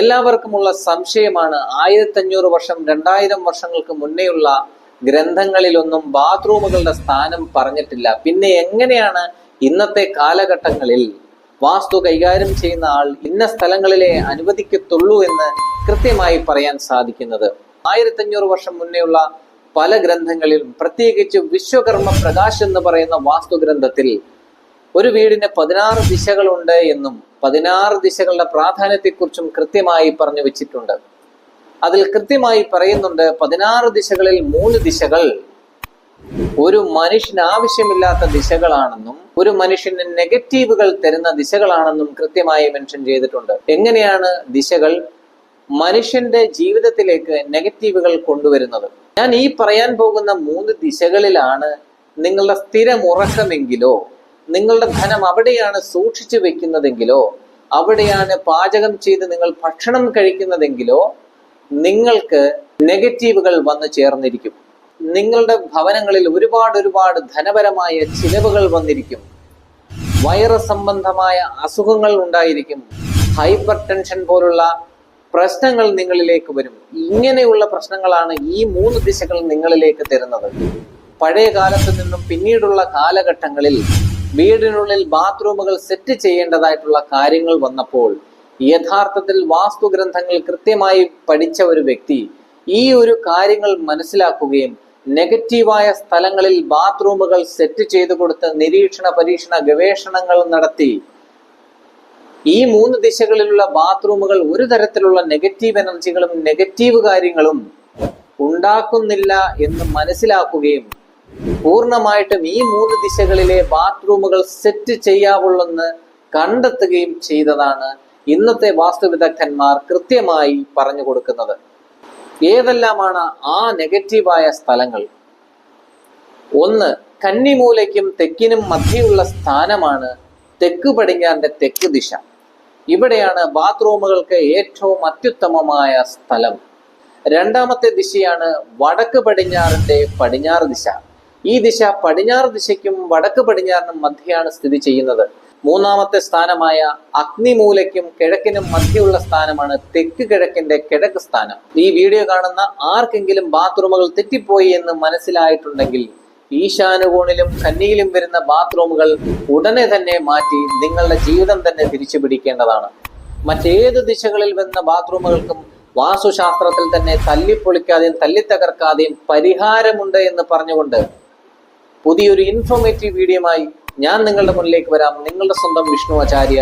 എല്ലാവർക്കുമുള്ള സംശയമാണ്. ആയിരത്തഞ്ഞൂറ് വർഷം രണ്ടായിരം വർഷങ്ങൾക്ക് മുന്നേയുള്ള ഗ്രന്ഥങ്ങളിലൊന്നും ബാത്റൂമുകളുടെ സ്ഥാനം പറഞ്ഞിട്ടില്ല. പിന്നെ എങ്ങനെയാണ് ഇന്നത്തെ കാലഘട്ടങ്ങളിൽ വാസ്തു കൈകാര്യം ചെയ്യുന്ന ആൾ ഇന്ന സ്ഥലങ്ങളിലെ അനുവദിക്കത്തുള്ളൂ എന്ന് കൃത്യമായി പറയാൻ സാധിക്കുന്നത്? ആയിരത്തഞ്ഞൂറ് വർഷം മുന്നേയുള്ള പല ഗ്രന്ഥങ്ങളിലും പ്രത്യേകിച്ച് വിശ്വകർമ്മ പ്രകാശ് എന്ന് പറയുന്ന വാസ്തു ഗ്രന്ഥത്തിൽ ഒരു വീടിന് പതിനാറ് ദിശകളുണ്ട് എന്നും പതിനാറ് ദിശകളുടെ പ്രാധാന്യത്തെക്കുറിച്ചും കൃത്യമായി പറഞ്ഞു വെച്ചിട്ടുണ്ട്. അതിൽ കൃത്യമായി പറയുന്നുണ്ട് പതിനാറ് ദിശകളിൽ മൂന്ന് ദിശകൾ. ഒരു മനുഷ്യന് ആവശ്യമില്ലാത്ത ദിശകളാണെന്നും ഒരു മനുഷ്യന് നെഗറ്റീവുകൾ തരുന്ന ദിശകളാണെന്നും കൃത്യമായി മെൻഷൻ ചെയ്തിട്ടുണ്ട്. എങ്ങനെയാണ് ദിശകൾ? മനുഷ്യന്റെ ജീവിതത്തിലേക്ക് നെഗറ്റീവുകൾ കൊണ്ടുവരുന്നത്. ഞാൻ ഈ പറയാൻ പോകുന്ന മൂന്ന് ദിശകളിലാണ് നിങ്ങളുടെ സ്ഥിരം ഉറക്കമെങ്കിലോ നിങ്ങളുടെ ധനം അവിടെയാണ് സൂക്ഷിച്ചു വെക്കുന്നതെങ്കിലോ അവിടെയാണ് പാചകം ചെയ്ത് നിങ്ങൾ ഭക്ഷണം കഴിക്കുന്നതെങ്കിലോ നിങ്ങൾക്ക് നെഗറ്റീവുകൾ വന്നു ചേർന്നിരിക്കും. നിങ്ങളുടെ ഭവനങ്ങളിൽ ഒരുപാട് ഒരുപാട് ധനപരമായ ചിലവുകൾ വന്നിരിക്കും. വൈറസ് സംബന്ധമായ അസുഖങ്ങൾ ഉണ്ടായിരിക്കും. ഹൈപ്പർ ടെൻഷൻ പോലുള്ള പ്രശ്നങ്ങൾ നിങ്ങളിലേക്ക് വരും. ഇങ്ങനെയുള്ള പ്രശ്നങ്ങളാണ് ഈ മൂന്ന് ദിശകൾ നിങ്ങളിലേക്ക് തരുന്നത്. പഴയ കാലത്ത് നിന്നും പിന്നീടുള്ള കാലഘട്ടങ്ങളിൽ വീടിനുള്ളിൽ ബാത്റൂമുകൾ സെറ്റ് ചെയ്യേണ്ടതായിട്ടുള്ള കാര്യങ്ങൾ വന്നപ്പോൾ യഥാർത്ഥത്തിൽ വാസ്തുഗ്രന്ഥങ്ങൾ കൃത്യമായി പഠിച്ച ഒരു വ്യക്തി ഈ ഒരു കാര്യങ്ങൾ മനസ്സിലാക്കുകയും നെഗറ്റീവായ സ്ഥലങ്ങളിൽ ബാത്റൂമുകൾ സെറ്റ് ചെയ്തു കൊടുത്ത് നിരീക്ഷണ പരീക്ഷണ ഗവേഷണങ്ങൾ നടത്തി. ഈ മൂന്ന് ദിശകളിലുള്ള ബാത്റൂമുകൾ ഒരു തരത്തിലുള്ള നെഗറ്റീവ് എനർജികളും നെഗറ്റീവ് കാര്യങ്ങളും ഉണ്ടാക്കുന്നില്ല എന്ന് മനസ്സിലാക്കുകയും പൂർണമായിട്ടും ഈ മൂന്ന് ദിശകളിലെ ബാത്റൂമുകൾ സെറ്റ് ചെയ്യാവുള്ളെന്ന് കണ്ടെത്തുകയും ചെയ്തതാണ് ഇന്നത്തെ വാസ്തു വിദഗ്ധന്മാർ കൃത്യമായി പറഞ്ഞു കൊടുക്കുന്നത്. ഏതെല്ലാമാണ് ആ നെഗറ്റീവായ സ്ഥലങ്ങൾ? ഒന്ന് കന്നിമൂലയ്ക്കും തെക്കിനും മധ്യയുള്ള സ്ഥാനമാണ് തെക്ക് പടിഞ്ഞാറിന്റെ തെക്ക് ദിശ. ഇവിടെയാണ് ബാത്റൂമുകൾക്ക് ഏറ്റവും അത്യുത്തമമായ സ്ഥലം. രണ്ടാമത്തെ ദിശയാണ് വടക്ക് പടിഞ്ഞാറിന്റെ പടിഞ്ഞാറ് ദിശ. ഈ ദിശ പടിഞ്ഞാറ് ദിശയ്ക്കും വടക്ക് പടിഞ്ഞാറിനും മധ്യയാണ് സ്ഥിതി ചെയ്യുന്നത്. മൂന്നാമത്തെ സ്ഥാനമായ അഗ്നിമൂലയ്ക്കും കിഴക്കിനും മധ്യയുള്ള സ്ഥാനമാണ് തെക്ക് കിഴക്കിന്റെ കിഴക്ക് സ്ഥാനം. ഈ വീഡിയോ കാണുന്ന ആർക്കെങ്കിലും ബാത്റൂമുകൾ തെറ്റിപ്പോയി എന്ന് മനസ്സിലായിട്ടുണ്ടെങ്കിൽ ഈശാനുകോണിലും കന്നിയിലും വരുന്ന ബാത്റൂമുകൾ ഉടനെ തന്നെ മാറ്റി നിങ്ങളുടെ ജീവിതം തന്നെ തിരിച്ചു പിടിക്കേണ്ടതാണ് മറ്റേത് ദിശകളിൽ വരുന്ന ബാത്റൂമുകൾക്കും വാസ്തുശാസ്ത്രത്തിൽ തന്നെ തല്ലിപ്പൊളിക്കാതെയും തല്ലിത്തകർക്കാതെയും പരിഹാരമുണ്ട് എന്ന് പറഞ്ഞുകൊണ്ട് പുതിയൊരു ഇൻഫോർമേറ്റീവ് വീഡിയോ ഞാൻ നിങ്ങളുടെ മുന്നിലേക്ക് വരാം. നിങ്ങളുടെ സ്വന്തം വിഷ്ണു ആചാര്യ